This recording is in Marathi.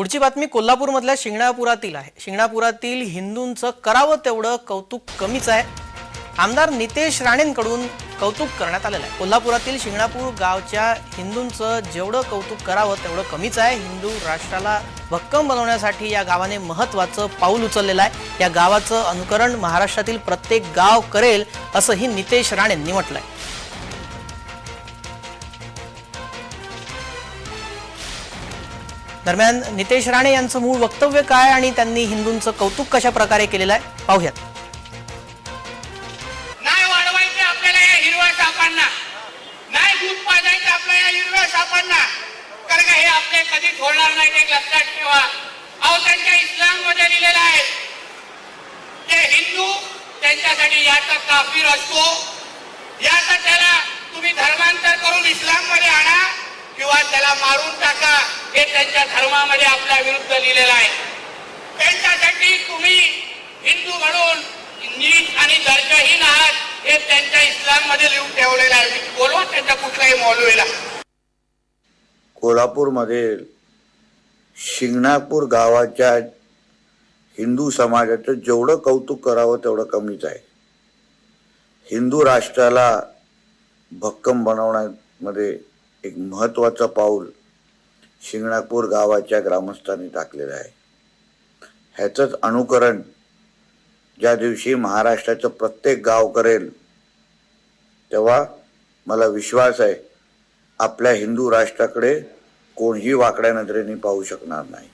पुढची बातमी कोल्हापूरमधल्या शिंगणापुरातील आहे. शिंगणापुरातील हिंदूंचं करावं तेवढं कौतुक कमीच आहे. आमदार नितेश राणेंकडून कौतुक करण्यात आलेलं आहे. कोल्हापुरातील शिंगणापूर गावच्या हिंदूंचं जेवढं कौतुक करावं तेवढं कमीच आहे. हिंदू राष्ट्राला भक्कम बनवण्यासाठी या गावाने महत्वाचं पाऊल उचललेलं आहे. या गावाचं अनुकरण महाराष्ट्रातील प्रत्येक गाव करेल असंही नितेश राणेंनी म्हटलं आहे दरम्यान नितेश राणे यांचं मूळ वक्तव्य काय आणि त्यांनी हिंदूंचं कौतुक कशा प्रकारे केलेलं आहे? पाहूयात. नाही वाढवायचे आपल्याला या हिरव्या सापांना. नाही दूध पाजायचं आपल्या या हिरव्या सापांना. कारण का हे आपले कधी सोडणार नाही एक लक्षात ठेवा. अहो त्यांच्या इस्लाममध्ये लिहिलेलं आहे. ते हिंदू त्यांच्यासाठी याचा काफीर असतो. याचा त्याला तुम्ही धर्मांतर करून इस्लाममध्ये आणा किंवा त्याला मारून टाका. हे त्यांच्या धर्मामध्ये आपल्या विरुद्ध लिहिलेलं आहे. त्यांच्यासाठी तुम्ही हिंदू म्हणून नीच आणि दर्जाहीन आहात हे त्यांच्या इस्लाममध्ये लिहून ठेवलेलं आहे. बोलवा त्यांच्या कुठल्याही मौलवीला कोल्हापूरमधील शिंगणापूर गावाच्या हिंदू समाजाचं जेवढं कौतुक करावं तेवढं कमीच आहे. हिंदू राष्ट्राला भक्कम बनवण्यामध्ये एक महत्त्वाचं पाऊल शिंगणापूर गावाच्या ग्रामस्थांनी टाकलेलं आहे. ह्याचंच अनुकरण ज्या दिवशी महाराष्ट्राचं प्रत्येक गाव करेल तेव्हा मला विश्वास आहे आपल्या हिंदू राष्ट्राकडे कोणीही वाकड्या नजरेने पाहू शकणार नाही.